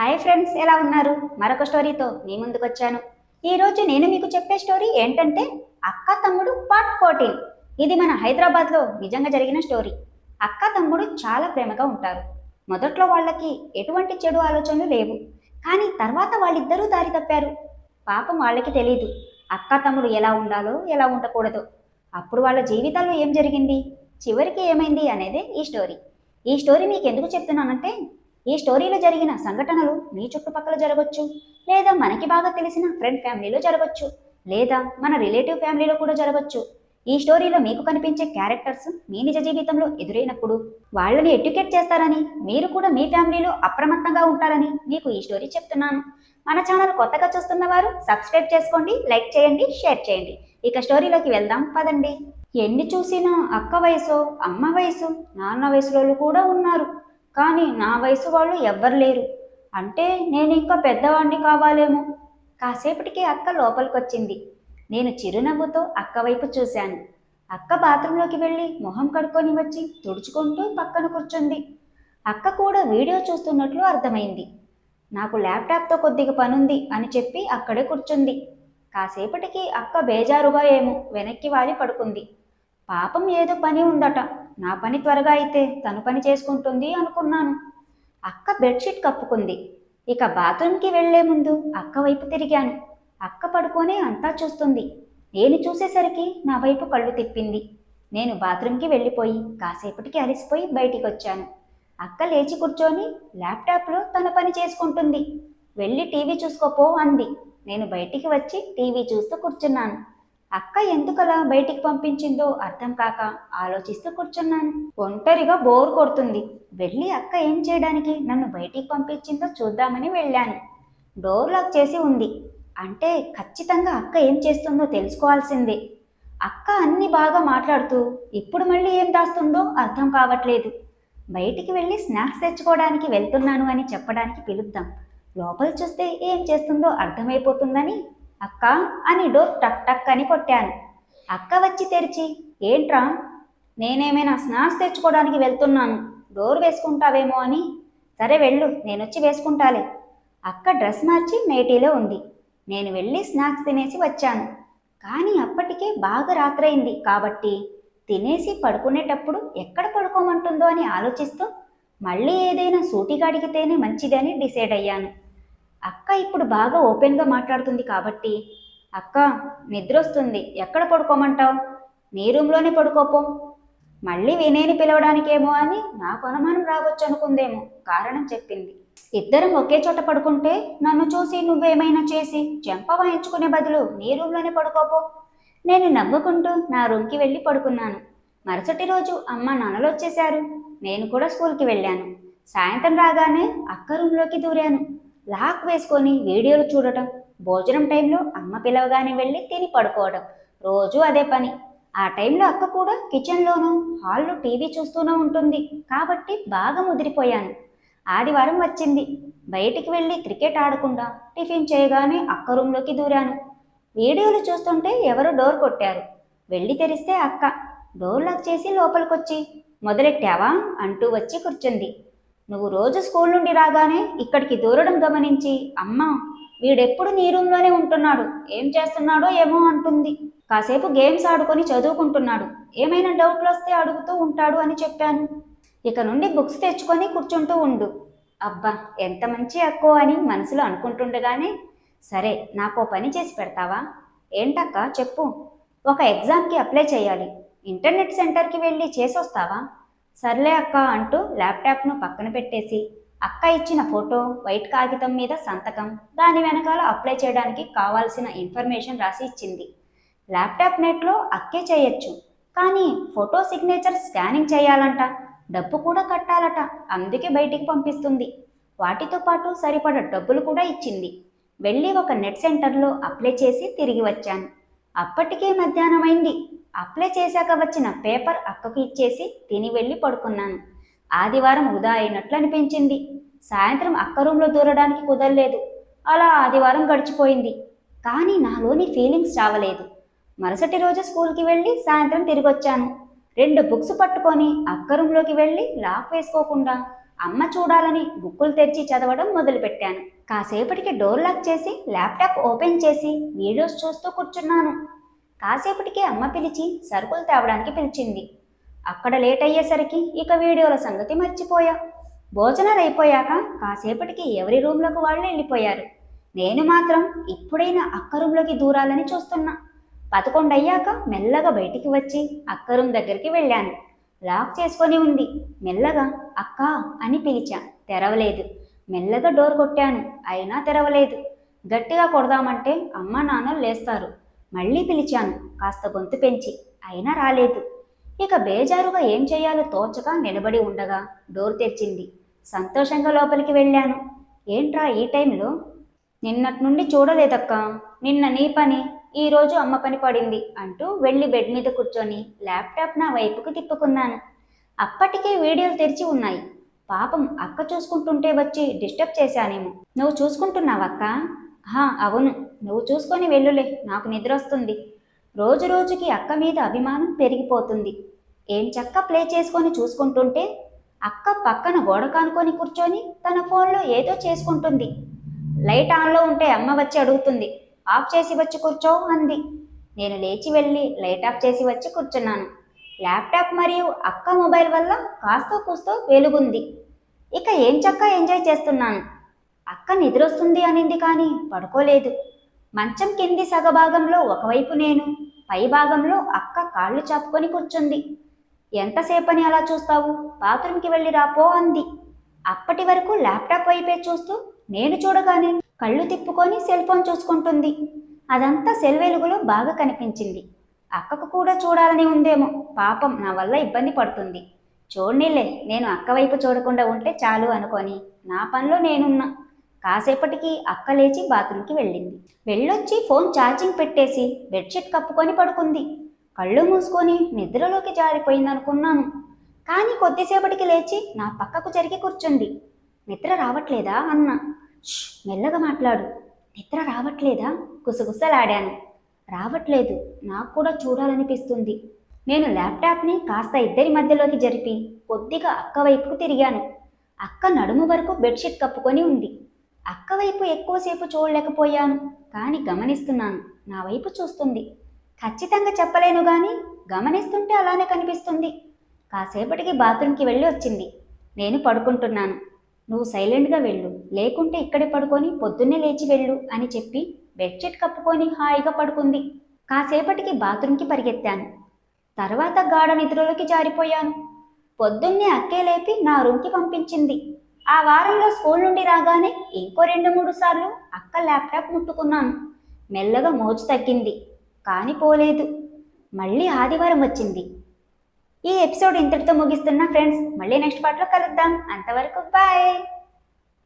Hi friends ఎలా ఉన్నారు? మరొక స్టోరీతో మీ ముందుకు వచ్చాను. ఈరోజు నేను మీకు చెప్పే స్టోరీ ఏంటంటే అక్క తమ్ముడు పార్ట్ ఫోర్టీన్. ఇది మన హైదరాబాద్లో నిజంగా జరిగిన స్టోరీ. అక్క తమ్ముడు చాలా ప్రేమగా ఉంటారు. మొదట్లో వాళ్ళకి ఎటువంటి చెడు ఆలోచనలు లేవు. కానీ తర్వాత వాళ్ళిద్దరూ దారి తప్పారు. పాపం వాళ్ళకి తెలియదు అక్క తమ్ముడు ఎలా ఉండాలో ఎలా ఉండకూడదో. అప్పుడు వాళ్ళ జీవితాల్లో ఏం జరిగింది? చివరికి ఏమైంది అనేది ఈ స్టోరీ. ఈ స్టోరీ మీకు ఎందుకు చెప్తున్నానంటే ఈ స్టోరీలో జరిగిన సంఘటనలు మీ చుట్టుపక్కల జరగవచ్చు లేదా మనకి బాగా తెలిసిన ఫ్రెండ్ ఫ్యామిలీలో జరగవచ్చు లేదా మన రిలేటివ్ ఫ్యామిలీలో కూడా జరగవచ్చు ఈ స్టోరీలో మీకు కనిపించే క్యారెక్టర్స్ మీ నిజ జీవితంలో ఎదురైనప్పుడు వాళ్ళని ఎడ్యుకేట్ చేస్తారని మీరు కూడా మీ ఫ్యామిలీలో అప్రమత్తంగా ఉంటారని మీకు ఈ స్టోరీ చెప్తున్నాను. మన ఛానల్ కొత్తగా చూస్తున్న వారు సబ్స్క్రైబ్ చేసుకోండి లైక్ చేయండి షేర్ చేయండి. ఇక స్టోరీలోకి వెళ్దాం పదండి. ఎన్ని చూసినా అక్క వయసు అమ్మ వయసు నాన్న వయసులో కూడా ఉన్నారు. కానీ నా వయసు వాళ్ళు ఎవ్వరు లేరు. అంటే నేను ఇంకా పెద్దవాడిని కావాలేమో. కాసేపటికి అక్క లోపలికొచ్చింది. నేను చిరునవ్వుతో అక్క వైపు చూశాను. అక్క బాత్రూంలోకి వెళ్ళి మొహం కడుక్కొని వచ్చి తుడుచుకుంటూ పక్కన కూర్చుంది. అక్క కూడా వీడియో చూస్తున్నట్లు అర్థమైంది. నాకు ల్యాప్టాప్తో కొద్దిగా పనుంది అని చెప్పి అక్కడే కూర్చుంది. కాసేపటికి అక్క బేజారుగా ఏమో వెనక్కి వాలి పడుకుంది. పాపం ఏదో పని ఉందట. నా పని త్వరగా అయితే తను పని చేసుకుంటుంది అనుకున్నాను. అక్క బెడ్షీట్ కప్పుకుంది. ఇక బాత్రూమ్కి వెళ్ళే ముందు అక్క వైపు తిరిగాను. అక్క పడుకొని అంతా చూస్తుంది. నేను చూసేసరికి నా వైపు కళ్ళు తిప్పింది. నేను బాత్రూమ్కి వెళ్ళిపోయి కాసేపటికి అలసిపోయి బయటికి వచ్చాను అక్క లేచి కూర్చొని ల్యాప్టాప్లో తన పని చేసుకుంటుంది. వెళ్ళి టీవీ చూసుకోపో అంది. నేను బయటికి వచ్చి టీవీ చూస్తూ కూర్చున్నాను. అక్క ఎందుకలా బయటికి పంపించిందో అర్థం కాక ఆలోచిస్తూ కూర్చున్నాను. ఒంటరిగా బోర్ కొడుతుంది. వెళ్ళి అక్క ఏం చేయడానికి? నన్ను బయటికి పంపించిందో చూద్దామని వెళ్ళాను. డోర్ లాక్ చేసి ఉంది. అంటే ఖచ్చితంగా అక్క ఏం చేస్తుందో తెలుసుకోవాల్సిందే. అక్క అన్ని బాగా మాట్లాడుతూ ఇప్పుడు మళ్ళీ ఏం దాస్తుందో అర్థం కావట్లేదు. బయటికి వెళ్ళి స్నాక్స్ తెచ్చుకోవడానికి వెళ్తున్నాను అని చెప్పడానికి పిలుద్దాం. లోపల చూస్తే ఏం చేస్తుందో అర్థమైపోతుందని అక్క అని డోర్ టక్ టక్ అని కొట్టాను. అక్క వచ్చి తెరిచి ఏంట్రా? నేనేమైనా స్నాక్స్ తెచ్చుకోవడానికి వెళ్తున్నాను. డోర్ వేసుకుంటావేమో అని. సరే వెళ్ళు నేనొచ్చి వేసుకుంటాలే. అక్క డ్రెస్ మార్చి నేటీలో ఉంది. నేను వెళ్ళి స్నాక్స్ తినేసి వచ్చాను. కానీ అప్పటికే బాగా రాత్రైంది కాబట్టి తినేసి పడుకునేటప్పుడు ఎక్కడ పడుకోమంటుందో అని ఆలోచిస్తూ మళ్ళీ ఏదైనా సూటిగా అడిగితేనే మంచిదని డిసైడ్ అయ్యాను. అక్క ఇప్పుడు బాగా ఓపెన్గా మాట్లాడుతుంది కాబట్టి అక్క నిద్రొస్తుంది. ఎక్కడ పడుకోమంటావు? నీ రూమ్లోనే పడుకోపో. మళ్ళీ వినేని పిలవడానికేమో అని నాకు అనుమానం రావచ్చు అనుకుందేమో కారణం చెప్పింది. ఇద్దరం ఒకే చోట పడుకుంటే నన్ను చూసి నువ్వేమైనా చేసి చెంప వాయించుకునే బదులు నీ రూమ్లోనే పడుకోపో. నేను నవ్వుకుంటూ నా రూమ్కి వెళ్ళి పడుకున్నాను. మరుసటి రోజు అమ్మ నాన్నలు వచ్చేశారు నేను కూడా స్కూల్కి వెళ్ళాను. సాయంత్రం రాగానే అక్క రూమ్లోకి దూరాను. లాక్ వేసుకొని వీడియోలు చూడటం భోజనం టైంలో అమ్మ పిలవగానే వెళ్ళి తిని పడుకోవడం రోజు అదే పని. ఆ టైంలో అక్క కూడా కిచెన్లోనూ హాల్లో టీవీ చూస్తూనే ఉంటుంది. కాబట్టి బాగా ముదిరిపోయాను. ఆదివారం వచ్చింది. బయటికి వెళ్ళి క్రికెట్ ఆడకుండా టిఫిన్ చేయగానే అక్క రూమ్లోకి దూరాను. వీడియోలు చూస్తుంటే ఎవరో డోర్ కొట్టారు. వెళ్ళి తెరిస్తే అక్క డోర్ లాక్ చేసి లోపలికొచ్చి మొదలెట్టావా? అంటూ వచ్చి కూర్చుంది. నువ్వు రోజు స్కూల్ నుండి రాగానే ఇక్కడికి దూరడం గమనించి అమ్మ వీడెప్పుడు నీ రూమ్లోనే ఉంటున్నాడు? ఏం చేస్తున్నాడో ఏమో అంటుంది. కాసేపు గేమ్స్ ఆడుకొని చదువుకుంటున్నాడు. ఏమైనా డౌట్లు వస్తే అడుగుతూ ఉంటాడు అని చెప్పాను. ఇక నుండి బుక్స్ తెచ్చుకొని కూర్చుంటూ ఉండు. అబ్బా ఎంత మంచి అక్కో అని మనసులో అనుకుంటుండగానే సరే నాకు పని చేసి పెడతావా? ఏంటక్క చెప్పు. ఒక ఎగ్జామ్కి అప్లై చేయాలి. ఇంటర్నెట్ సెంటర్కి వెళ్ళి చేసొస్తావా? సర్లే అక్క అంటూ ల్యాప్టాప్ను పక్కన పెట్టేసి అక్క ఇచ్చిన ఫోటో వైట్ కాగితం మీద సంతకం దాని వెనకాల అప్లై చేయడానికి కావాల్సిన ఇన్ఫర్మేషన్ రాసి ఇచ్చింది. ల్యాప్టాప్ నెట్లో అక్కే చేయొచ్చు కానీ ఫోటో సిగ్నేచర్ స్కానింగ్ చేయాలంట డబ్బు కూడా కట్టాలట అందుకే బయటికి పంపిస్తుంది. వాటితో పాటు సరిపడ డబ్బులు కూడా ఇచ్చింది. వెళ్ళి ఒక నెట్ సెంటర్లో అప్లై చేసి తిరిగి వచ్చాను. అప్పటికే మధ్యాహ్నమైంది. అప్లై చేశాక వచ్చిన పేపర్ అక్కకు ఇచ్చేసి తిని వెళ్ళి పడుకున్నాను. ఆదివారం వృధా అయినట్లు అనిపించింది. సాయంత్రం అక్క రూమ్లో దూరడానికి కుదరలేదు. అలా ఆదివారం గడిచిపోయింది. కానీ నాలోని ఫీలింగ్స్ రావలేదు. మరుసటి రోజు స్కూల్కి వెళ్ళి సాయంత్రం తిరిగి వచ్చాను రెండు బుక్స్ పట్టుకొని అక్క రూమ్లోకి వెళ్ళి లాక్ వేసుకోకుండా అమ్మ చూడాలని బుక్కులు తెరిచి చదవడం మొదలుపెట్టాను. కాసేపటికి డోర్ లాక్ చేసి ల్యాప్టాప్ ఓపెన్ చేసి వీడియోస్ చూస్తూ కూర్చున్నాను. కాసేపటికి అమ్మ పిలిచి సరుకులు తేవడానికి పిలిచింది. అక్కడ లేట్ అయ్యేసరికి ఇక వీడియోల సంగతి మర్చిపోయా. భోజనాలు అయిపోయాక కాసేపటికి ఎవరి రూమ్లోకి వాళ్ళు వెళ్ళిపోయారు. నేను మాత్రం ఇప్పుడైనా అక్క రూమ్లోకి దూరాలని చూస్తున్నా. పదకొండు అయ్యాక మెల్లగా బయటికి వచ్చి అక్క రూమ్ దగ్గరికి వెళ్ళాను. లాక్ చేసుకొని ఉంది. మెల్లగా అక్క అని పిలిచా. తెరవలేదు. మెల్లగా డోర్ కొట్టాను. అయినా తెరవలేదు. గట్టిగా కొడదామంటే అమ్మ నాన్న లేస్తారు. మళ్ళీ పిలిచాను. కాస్త గొంతు పెంచి. అయినా రాలేదు. ఇక బేజారుగా ఏం చేయాలో తోచక నిలబడి ఉండగా డోర్ తెరిచింది. సంతోషంగా లోపలికి వెళ్ళాను. ఏంట్రా ఈ టైంలో? నిన్నటి నుండి చూడలేదక్క. నిన్న నీ పని ఈరోజు అమ్మ పని పడింది అంటూ వెళ్ళి బెడ్ మీద కూర్చొని ల్యాప్టాప్ నా వైపుకు తిప్పుకున్నాను. అప్పటికే వీడియోలు తెరిచి ఉన్నాయి. పాపం అక్క చూసుకుంటుంటే వచ్చి డిస్టర్బ్ చేశానేమో. నువ్వు చూసుకుంటున్నావక్క? అవును. నువ్వు చూసుకొని వెళ్ళులే. నాకు నిద్ర వస్తుంది రోజు రోజుకి అక్క మీద అభిమానం పెరిగిపోతుంది. ఏం చక్క ప్లే చేసుకొని చూసుకుంటుంటే అక్క పక్కన గోడ కానుకొని కూర్చొని తన ఫోన్లో ఏదో చేసుకుంటుంది. లైట్ ఆన్లో ఉంటే అమ్మ వచ్చి అడుగుతుంది. ఆఫ్ చేసి వచ్చి కూర్చో అంది. నేను లేచి వెళ్ళి లైట్ ఆఫ్ చేసి వచ్చి కూర్చున్నాను. ల్యాప్టాప్ మరియు అక్క మొబైల్ వల్ల కాస్తో కూస్తో వెలుగుంది. ఇక ఏం చక్క ఎంజాయ్ చేస్తున్నాను. అక్క నిద్రొస్తుంది అనింది కానీ పడుకోలేదు. మంచం కింది సగభాగంలో ఒకవైపు నేను పై భాగంలో అక్క కాళ్ళు చాపుకొని కూర్చుంది. ఎంతసేపని అలా చూస్తావు? బాత్రూమ్కి వెళ్ళి రాపో అంది. అప్పటి వరకు ల్యాప్టాప్ వైపే చూస్తూ నేను చూడగానే కళ్ళు తిప్పుకొని సెల్ ఫోన్ చూసుకుంటుంది. అదంతా సెల్ వెలుగులో బాగా కనిపించింది. అక్కకు కూడా చూడాలని ఉందేమో పాపం నా వల్ల ఇబ్బంది పడుతుంది. చూడనిలే నేను అక్క వైపు చూడకుండా ఉంటే చాలు అనుకొని నా పనిలో నేనున్నా. కాసేపటికి అక్క లేచి బాత్రూమ్కి వెళ్ళింది. వెళ్ళొచ్చి ఫోన్ ఛార్జింగ్ పెట్టేసి బెడ్షీట్ కప్పుకొని పడుకుంది. కళ్ళు మూసుకొని నిద్రలోకి జారిపోయిందనుకున్నాను. కానీ కొద్దిసేపటికి లేచి నా పక్కకు జరిగి కూర్చుంది. నిద్ర రావట్లేదా అన్న. మెల్లగా మాట్లాడు. నిద్ర రావట్లేదా? గుసగుసలాడాను. రావట్లేదు. నాకు కూడా చూడాలనిపిస్తుంది. నేను ల్యాప్టాప్ని కాస్త ఇద్దరి మధ్యలోకి జరిపి కొద్దిగా అక్క వైపుకు తిరిగాను. అక్క నడుము వరకు బెడ్షీట్ కప్పుకొని ఉంది. అక్క వైపు ఎక్కువసేపు చూడలేకపోయాను కానీ గమనిస్తున్నాను. నా వైపు చూస్తుంది. ఖచ్చితంగా చెప్పలేను కానీ గమనిస్తుంటే అలానే కనిపిస్తుంది. కాసేపటికి బాత్రూమ్కి వెళ్ళి వచ్చింది. నేను పడుకుంటున్నాను. నువ్వు సైలెంట్గా వెళ్ళు. లేకుంటే ఇక్కడే పడుకొని పొద్దున్నే లేచి వెళ్ళు అని చెప్పి బెడ్షీట్ కప్పుకొని హాయిగా పడుకుంది. కాసేపటికి బాత్రూమ్కి పరిగెత్తాను. తర్వాత గాఢ నిద్రలోకి జారిపోయాను. పొద్దున్నే అక్కే లేపి నా రూమ్కి పంపించింది. ఆ వారంలో స్కూల్ నుండి రాగానే ఇంకో రెండు మూడు సార్లు అక్క ల్యాప్టాప్ ముట్టుకున్నాను. మెల్లగా మోచు తగ్గింది కానీ పోలేదు. మళ్ళీ ఆదివారం వచ్చింది. ఈ ఎపిసోడ్ ఇంతటితో ముగిస్తున్నా ఫ్రెండ్స్ మళ్ళీ నెక్స్ట్ పార్ట్లో కలుద్దాం. అంతవరకు బాయ్.